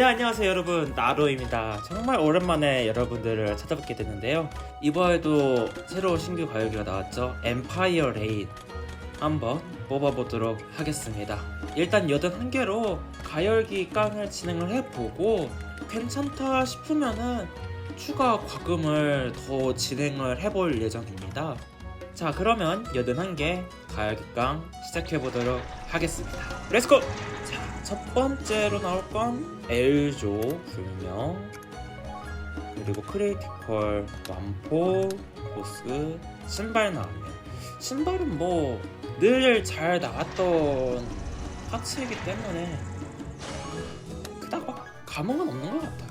네 안녕하세요 여러분. 나로입니다. 정말 오랜만에 여러분들을 찾아뵙게 됐는데요. 이번에도 새로운 신규 가요기가 나왔죠. 엠파이어 레인 한번 뽑아보도록 하겠습니다. 일단 81개로 가열기 깡을 진행을 해보고 괜찮다 싶으면은 추가 과금을 더 진행을 해볼 예정입니다 자 그러면 81개 가열기 깡 시작해보도록 하겠습니다. 렛츠고! 자, 첫 번째로 나올 건 엘조 불명 그리고 크리티컬 완포 보스 신발 나왔네요. 신발은 뭐 늘 잘 나왔던 파츠이기 때문에 그닥 막 감흥은 없는 것 같아요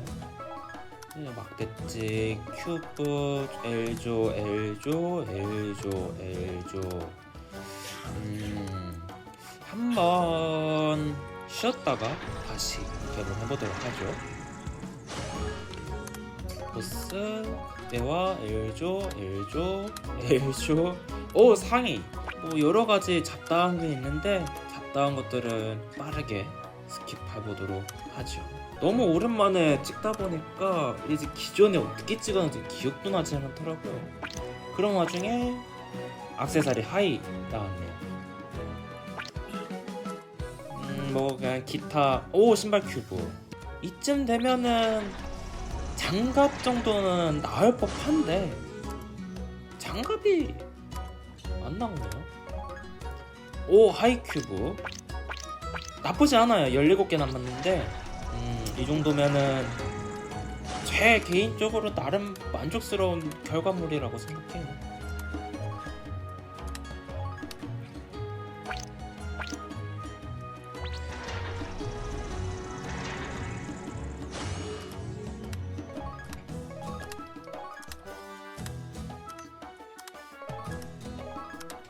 네, 막대지 큐브 엘조 엘조 엘조 엘조 음 한번 쉬었다가 다시 개봉해보도록 하죠. 보스 때와 엘조, 엘조, 엘조. 오 상위. 뭐 여러 가지 잡다한 게 있는데 잡다한 것들은 빠르게 스킵해보도록 하죠. 너무 오랜만에 찍다 보니까 이제 기존에 어떻게 찍었는지 기억도 나지 않더라고요. 그런 와중에 악세사리 하이 나왔네요. 음, 뭐 그냥 기타 오 신발 큐브 이쯤 되면은 장갑 정도는 나올 법한데 장갑이 안 나오네요 오 하이 큐브 나쁘지 않아요 17개 남았는데 음, 이 정도면은 제 개인적으로 나름 만족스러운 결과물이라고 생각해요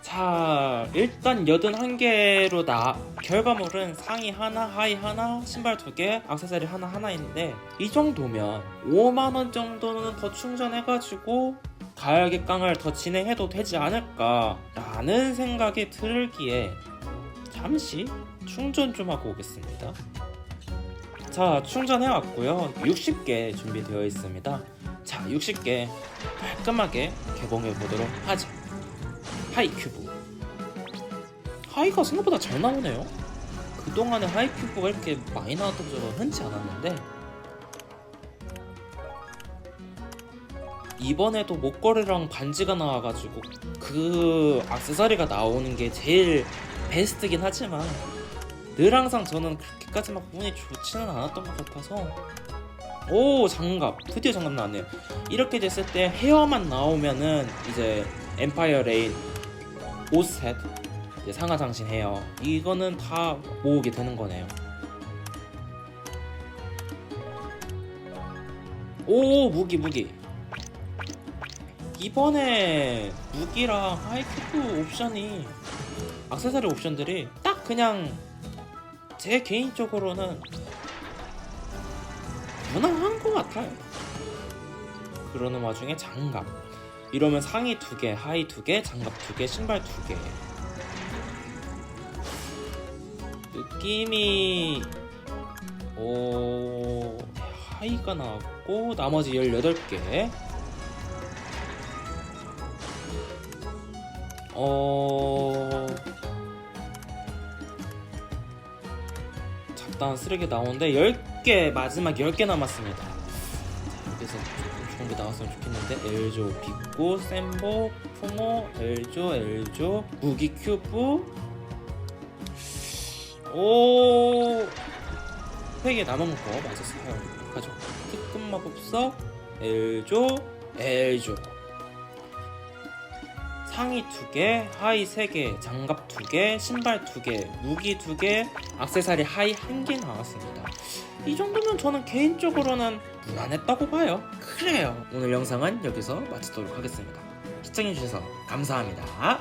자, 일단 81개로 나 결과물은 상의 하나, 하의 하나, 신발 두 개, 액세서리 하나 하나인데 이 정도면 5만 원 정도는 더 충전해가지고 가열기 깡을 더 진행해도 되지 않을까 라는 생각이 들기에 잠시 충전 좀 하고 오겠습니다. 자, 충전해왔고요. 60개 준비되어 있습니다. 자, 60개 깔끔하게 개봉해 보도록 하죠. 하이 큐브. 하이가 생각보다 잘 나오네요. 그동안에 하이 큐브가 이렇게 많이 나왔던 적은 흔치 않았는데. 이번에도 목걸이랑 반지가 나와가지고 그 악세사리가 나오는 게 제일 베스트긴 하지만 늘 항상 저는 그렇게까지 막 운이 좋지는 않았던 것 같아서. 오 장갑. 드디어 장갑 나왔네요. 이렇게 됐을 때 헤어만 나오면은 이제 엠파이어 레인 5셋 이제 상하 장신 헤어 이거는 다 모으게 되는 거네요. 오 무기 무기. 이번에 무기랑 하이큐브 옵션이 악세사리 옵션들이 딱 그냥 제 개인적으로는 무난한 것 같아요. 그러는 와중에 장갑 이러면 상의 두 개, 하의 두 개, 장갑 두 개, 신발 두 개. 느낌이 오 하이가 나왔고 나머지 18개. 어 잡다한 쓰레기 나오는데 10개 마지막 10개 남았습니다. 자, 여기서 나왔으면 좋겠는데 엘조 빅고 샘보 푸모 엘조 엘조 무기 큐브. 오 3개 남은 거 마저 사용하죠 특급 마법사 엘조 엘조. 상의 2개, 하의 3개, 장갑 2개, 신발 2개, 무기 2개, 악세사리 하의 1개 나왔습니다. 이 정도면 저는 개인적으로는 무난했다고 봐요. 그래요. 오늘 영상은 여기서 마치도록 하겠습니다. 시청해주셔서 감사합니다.